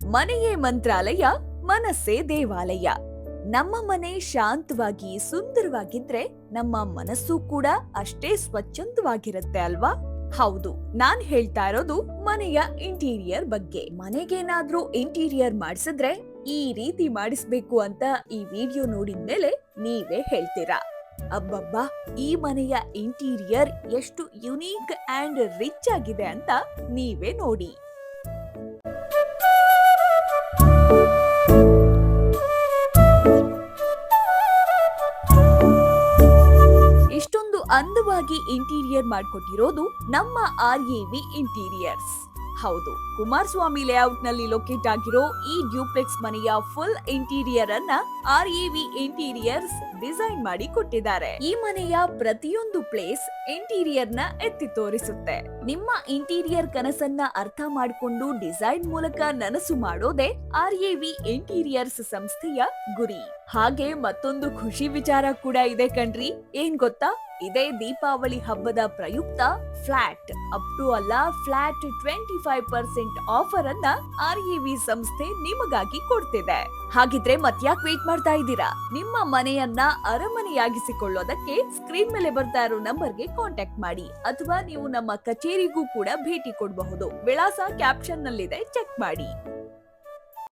ಮನೆಯೇ ಮಂತ್ರಾಲಯ, ಮನಸ್ಸೇ ದೇವಾಲಯ. ನಮ್ಮ ಮನೆ ಶಾಂತವಾಗಿ, ಸುಂದರವಾಗಿದ್ರೆ ನಮ್ಮ ಮನಸ್ಸು ಕೂಡ ಅಷ್ಟೇ ಸ್ವಚ್ಛಂದವಾಗಿರುತ್ತೆ ಅಲ್ವಾ? ಹೌದು, ನಾನ್ ಹೇಳ್ತಾ ಇರೋದು ಮನೆಯ ಇಂಟೀರಿಯರ್ ಬಗ್ಗೆ. ಮನೆಗೇನಾದ್ರೂ ಇಂಟೀರಿಯರ್ ಮಾಡಿಸಿದ್ರೆ ಈ ರೀತಿ ಮಾಡಿಸ್ಬೇಕು ಅಂತ ಈ ವಿಡಿಯೋ ನೋಡಿದ್ಮೇಲೆ ನೀವೇ ಹೇಳ್ತೀರಾ? ಅಬ್ಬಬ್ಬಾ, ಈ ಮನೆಯ ಇಂಟೀರಿಯರ್ ಎಷ್ಟು ಯುನೀಕ್ ಅಂಡ್ ರಿಚ್ ಆಗಿದೆ ಅಂತ ನೀವೇ ನೋಡಿ. ಅಂದವಾಗಿ ಇಂಟೀರಿಯರ್ ಮಾಡಿಕೊಟ್ಟಿರೋದು ನಮ್ಮ ಆರ್ ಎ ವಿ ಇಂಟೀರಿಯರ್ಸ್. ಹೌದು. ಕುಮಾರಸ್ವಾಮಿ ಲೇಔಟ್ನಲ್ಲಿ ಲೊಕೇಟ್ ಆಗಿರೋ ಈ ಡ್ಯೂಪ್ಲೆಕ್ಸ್ ಮನೆಯ ಫುಲ್ ಇಂಟೀರಿಯರ್ ಅನ್ನ R A V interiors design ಮಾಡಿ ಕೊಟ್ಟಿದ್ದಾರೆ. ಈ ಮನೆಯ ಪ್ರತಿಯೊಂದು ಪ್ಲೇಸ್ ಇಂಟೀರಿಯರ್ನ ಎತ್ತಿ ತೋರಿಸುತ್ತೆ. ನಿಮ್ಮ ಇಂಟೀರಿಯರ್ ಕನಸನ್ನ ಅರ್ಥ ಮಾಡಿಕೊಂಡು ಡಿಸೈನ್ ಮೂಲಕ ನನಸು ಮಾಡೋದೇ ಆರ್ ಎ ವಿ ಇಂಟೀರಿಯರ್ಸ್ ಸಂಸ್ಥೆಯ ಗುರಿ. ಹಾಗೆ ಮತ್ತೊಂದು ಖುಷಿ ವಿಚಾರ ಕೂಡ ಇದೆ ಕಣ್ರಿ. ಏನ್ ಗೊತ್ತಾ? ಇದೇ ದೀಪಾವಳಿ ಹಬ್ಬದ ಪ್ರಯುಕ್ತ ಫ್ಲಾಟ್. ಅಪ್ ಟು ಅಲ್ಲ flat twenty five percent offer ಅನ್ನ ಆರ್ ವಿ ಸಂಸ್ಥೆ ನಿಮಗಾಗಿ ಕೊಡ್ತಿದೆ. ಹಾಗಿದ್ರೆ ಮತ್ಯಾಕ್ ವೇಟ್ ಮಾಡ್ತಾ ಇದ್ದೀರಾ? ನಿಮ್ಮ ಮನೆಯನ್ನ ಅರಮನೆಯಾಗಿಸಿಕೊಳ್ಳೋದಕ್ಕೆ ಸ್ಕ್ರೀನ್ ಮೇಲೆ ಬರ್ತಾ ಇರೋ ನಂಬರ್ಗೆ ಕಾಂಟ್ಯಾಕ್ಟ್ ಮಾಡಿ. ಅಥವಾ ನೀವು ನಮ್ಮ ಕಚೇರಿಗೂ ಕೂಡ ಭೇಟಿ ಕೊಡಬಹುದು. ವಿಳಾಸ ಕ್ಯಾಪ್ಷನ್ ನಲ್ಲಿದೆ ಚೆಕ್ ಮಾಡಿ.